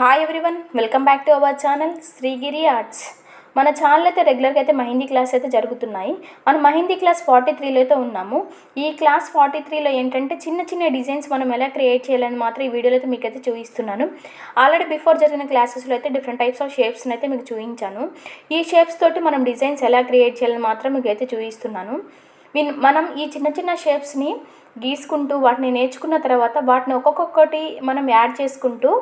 Hi everyone welcome back to our channel Srigiri arts మన channel అయితే రెగ్యులర్గా అయితే మహిందీ క్లాస్ అయితే జరుగుతున్నాయి. మనం మహిందీ క్లాస్ ఫార్టీ త్రీలో అయితే ఉన్నాము. ఈ క్లాస్ ఫార్టీ త్రీలో ఏంటంటే చిన్న చిన్న డిజైన్స్ మనం ఎలా క్రియేట్ చేయాలని మాత్రం ఈ వీడియోలో అయితే మీకు అయితే చూపిస్తున్నాను. ఆల్రెడీ బిఫోర్ జరిగిన క్లాసెస్లో అయితే డిఫరెంట్ టైప్స్ ఆఫ్ షేప్స్ని అయితే మీకు చూపించాను. ఈ షేప్స్ తోటి మనం డిజైన్స్ ఎలా క్రియేట్ చేయాలని మాత్రం మీకు అయితే చూపిస్తున్నాను. మీన్ మనం ఈ చిన్న చిన్న షేప్స్ని గీసుకుంటూ వాటిని నేర్చుకున్న తర్వాత వాటిని ఒక్కొక్కటి మనం యాడ్ చేసుకుంటూ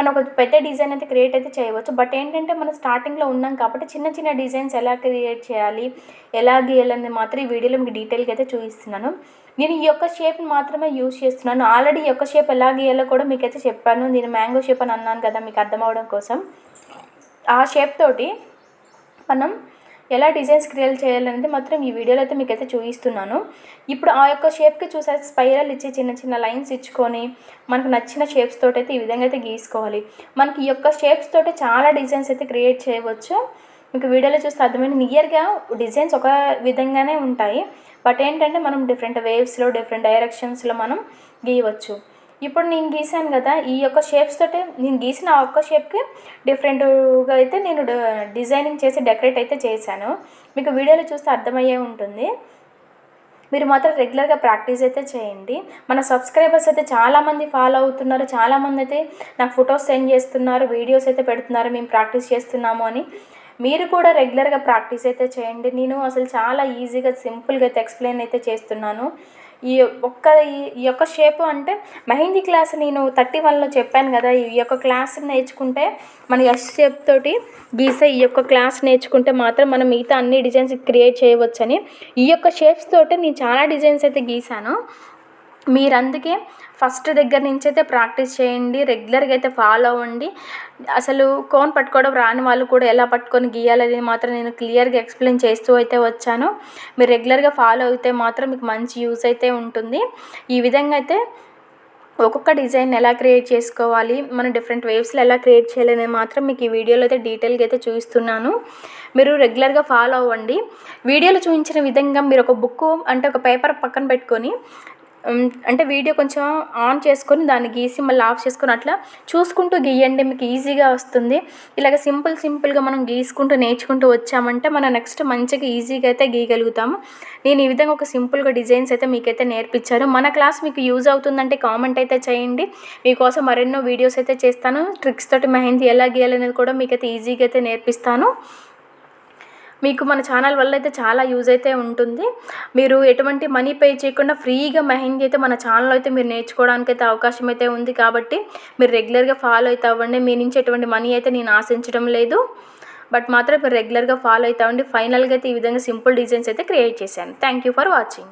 మనం ఒక పెద్ద డిజైన్ అయితే క్రియేట్ అయితే చేయవచ్చు. బట్ ఏంటంటే మనం స్టార్టింగ్లో ఉన్నాం కాబట్టి చిన్న చిన్న డిజైన్స్ ఎలా క్రియేట్ చేయాలి ఎలా గీయాలని మాత్రం ఈ వీడియోలో మీకు డీటెయిల్గా అయితే చూపిస్తున్నాను. నేను ఈ యొక్క షేప్ని మాత్రమే యూజ్ చేస్తున్నాను. ఆల్రెడీ ఈ యొక్క షేప్ ఎలా గీయాలో కూడా మీకు అయితే చెప్పాను. నేను మ్యాంగో షేప్ అని అన్నాను కదా మీకు అర్థం అవడం కోసం. ఆ షేప్ తోటి మనం ఎలా డిజైన్స్ క్రియేట్ చేయాలనేది మాత్రం ఈ వీడియోలో అయితే మీకు అయితే చూపిస్తున్నాను. ఇప్పుడు ఆ యొక్క షేప్కి చూసే స్పైరల్ ఇచ్చి చిన్న చిన్న లైన్స్ ఇచ్చుకొని మనకు నచ్చిన షేప్స్ తోటి అయితే ఈ విధంగా అయితే గీసుకోవాలి. మనకి ఈ యొక్క షేప్స్ తోటి చాలా డిజైన్స్ అయితే క్రియేట్ చేయవచ్చు. మీకు వీడియోలో చూస్తే అర్థమైన నియర్గా డిజైన్స్ ఒక విధంగానే ఉంటాయి. బట్ ఏంటంటే మనం డిఫరెంట్ వేవ్స్లో డిఫరెంట్ డైరెక్షన్స్లో మనం గీయవచ్చు. ఇప్పుడు నేను గీసాను కదా ఈ యొక్క షేప్స్ తోటి నేను గీసిన ఆ ఒక్క షేప్కి డిఫరెంట్గా అయితే నేను డిజైనింగ్ చేసి డెకరేట్ అయితే చేశాను. మీకు వీడియోలో చూస్తే అర్థమయ్యే ఉంటుంది. మీరు మాత్రం రెగ్యులర్గా ప్రాక్టీస్ అయితే చేయండి. మన సబ్స్క్రైబర్స్ అయితే చాలామంది ఫాలో అవుతున్నారు చాలామంది అయితే నాకు ఫొటోస్ సెండ్ చేస్తున్నారు వీడియోస్ అయితే పెడుతున్నారు మేము ప్రాక్టీస్ చేస్తున్నాము అని. మీరు కూడా రెగ్యులర్గా ప్రాక్టీస్ అయితే చేయండి. నేను అసలు చాలా ఈజీగా సింపుల్గా అయితే ఎక్స్ప్లెయిన్ అయితే చేస్తున్నాను. ఈ ఒక్క ఈ యొక్క షేప్ అంటే మెహందీ క్లాస్ నేను థర్టీ వన్లో చెప్పాను కదా ఈ యొక్క క్లాస్ నేర్చుకుంటే మన ఎస్ షేప్ తోటి గీసే ఈ యొక్క క్లాస్ నేర్చుకుంటే మాత్రం మనం మిగతా అన్ని డిజైన్స్ క్రియేట్ చేయవచ్చని. ఈ యొక్క షేప్స్ తోటి నేను చాలా డిజైన్స్ అయితే గీసాను. మీరు అందుకే ఫస్ట్ దగ్గర నుంచి అయితే ప్రాక్టీస్ చేయండి రెగ్యులర్గా అయితే ఫాలో అవ్వండి. అసలు కోన్ పట్టుకోవడం రాని వాళ్ళు కూడా ఎలా పట్టుకొని గీయాలని మాత్రం నేను క్లియర్గా ఎక్స్ప్లెయిన్ చేస్తూ అయితే వచ్చాను. మీరు రెగ్యులర్గా ఫాలో అయితే మాత్రం మీకు మంచి యూస్ అయితే ఉంటుంది. ఈ విధంగా అయితే ఒక్కొక్క డిజైన్ ఎలా క్రియేట్ చేసుకోవాలి మనం డిఫరెంట్ వేవ్స్లో ఎలా క్రియేట్ చేయాలని మాత్రం మీకు ఈ వీడియోలో అయితే డీటెయిల్గా అయితే చూపిస్తున్నాను. మీరు రెగ్యులర్గా ఫాలో అవ్వండి. వీడియోలో చూపించిన విధంగా మీరు ఒక బుక్ అంటే ఒక పేపర్ పక్కన పెట్టుకొని అంటే వీడియో కొంచెం ఆన్ చేసుకొని దాన్ని గీసి మళ్ళీ ఆఫ్ చేసుకొని అట్లా చూసుకుంటూ గీయండి మీకు ఈజీగా వస్తుంది. ఇలాగ సింపుల్ సింపుల్గా మనం గీసుకుంటూ నేర్చుకుంటూ వచ్చామంటే మనం నెక్స్ట్ మంచిగా ఈజీగా అయితే గీయగలుగుతాము. నేను ఈ విధంగా ఒక సింపుల్గా డిజైన్స్ అయితే మీకైతే నేర్పించాను. మన క్లాస్ మీకు యూజ్ అవుతుందంటే కామెంట్ అయితే చేయండి. మీకోసం మరెన్నో వీడియోస్ అయితే చేస్తాను. ట్రిక్స్ తోటి మెహందీ ఎలా గీయాలనేది కూడా మీకైతే ఈజీగా అయితే నేర్పిస్తాను. మీకు మన ఛానల్ వల్ల అయితే చాలా యూజ్ అయితే ఉంటుంది. మీరు ఎటువంటి మనీ పే చేయకుండా ఫ్రీగా మెహందీ అయితే మన ఛానల్ అయితే మీరు నేర్చుకోవడానికి అయితే అవకాశం అయితే ఉంది కాబట్టి మీరు రెగ్యులర్గా ఫాలో అయితే అవ్వండి. మీ నుంచి ఎటువంటి మనీ అయితే నేను ఆశించడం లేదు. బట్ మాత్రం మీరు రెగ్యులర్గా ఫాలో అవుతా ఉండి ఫైనల్గా అయితే ఈ విధంగా సింపుల్ డిజైన్స్ అయితే క్రియేట్ చేశాను. Thank you for watching.